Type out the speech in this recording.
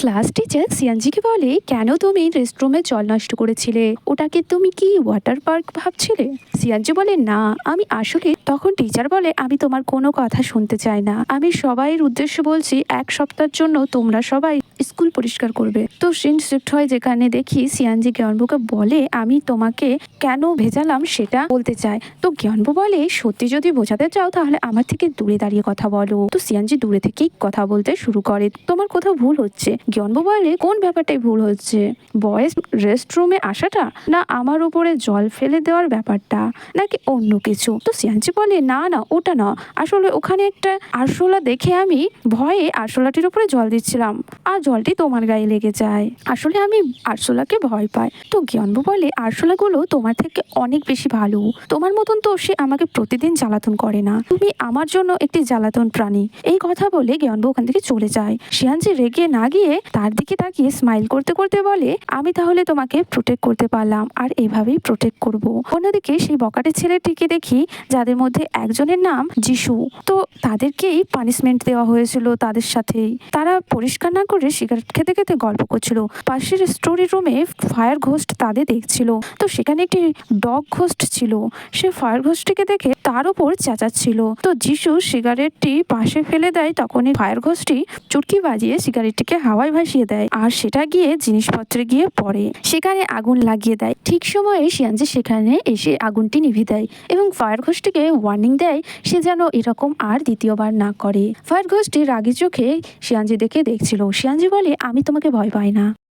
Class teacher সিয়ানজিকে বলে, কেন তুমি রেস্টরুমে জল নষ্ট করেছিলে? ওটাকে তুমি কি ওয়াটার পার্ক ভাবছিলে? সিয়ানজি বলে, না, আমি আসলে তখন টিচার বলে, আমি তোমার কোনো কথা শুনতে চাই না। আমি সবাইয়ের উদ্দেশ্য বলছি, এক সপ্তাহের জন্য তোমরা সবাই স্কুল পরিষ্কার করবে। তো সিন শিফট হয় যেখানে দেখি সিয়ানজি জ্ঞানবুকে বলে, আমি তোমাকে কেন ভেজালাম সেটা বলতে চাই তো জ্ঞানবু বলে, সত্যি যদি বোঝাতে চাও তাহলে আমার থেকে দূরে দাঁড়িয়ে কথা বলো। তো সিয়ানজি দূরে থেকেই কথা বলতে শুরু করে। তোমার কোথাও ভুল হচ্ছে? জ্ঞানবু বলে, কোন ব্যাপারটাই ভুল হচ্ছে? বয়েজ রেস্টরুমে আসাটা? না আমার উপরে জল ফেলে দেওয়ার ব্যাপারটা? নাকি অন্য কিছু? তো সিয়ানজি বলে, না না, ওটা না। আসলে ওখানে একটা আরশোলা দেখে আমি ভয়ে আরশোলাটির উপরে জল দিচ্ছিলাম। আর জলটি তোমার গায়ে লেগে যায়। আসলে আমি আরশোলাকে ভয় পাই। তো জ্ঞানবু বলে, আরশোলাগুলো তোমার থেকে অনেক বেশি ভালো। তোমার মতন তো সে আমাকে প্রতিদিন জ্বালাতন করে না। তুমি আমার জন্য একটি জ্বালাতন প্রাণী। এই কথা বলে জ্ঞানবু ওখান থেকে চলে যায়। শিয়ানজি রেগে না গিয়ে তার দিকে তাকিয়ে স্মাইল করতে করতে বলে, আমি তাহলে তোমাকে প্রোটেক্ট করতে পারলাম, আর এভাবেই প্রোটেক্ট করব। অন্যদিকে সেই বকাটে ছেলেটিকে দেখি, যাদের মধ্যে একজনের নাম যিশু। তো তাদেরকেই পানিশমেন্ট দেওয়া হয়েছিল তাদের সাথেই। তারা পরিষ্কার না করে সিগারেট খেতে খেতে গল্প করছিল। পাশের স্টোরি রুমে ফায়ার ঘোস্ট তাদের দেখছিল। তো সেখানে একটি ডগ ঘোস্ট ছিল। সে ফায়ার ঘোস্টটিকে দেখে তার উপর চেঁচাচ্ছিল। তো যিশু সিগারেটটি পাশে ফেলে দেয় তখনই ফায়ার ঘোস্টটি চুটকি বাজিয়ে সিগারেটটিকে হাওয়ায় ভাসিয়ে দেয় আর সেটা গিয়ে জিনিসপত্রে গিয়ে পড়ে। সেখানে আগুন লাগিয়ে দেয়। ঠিক সময়ে শিয়ানজি সেখানে এসে আগুনটি নিভিয়ে দেয় এবং ফায়ার ঘোস্টটিকে ওয়ার্নিং দেয় সে যেন এরকম আর দ্বিতীয়বার না করে। ফায়ার ঘোস্টটি রাগি চোখে শিয়ানজি দেখে দেখছিল। শিয়ানজি বলে আমি তোমাকে ভয় পাই না।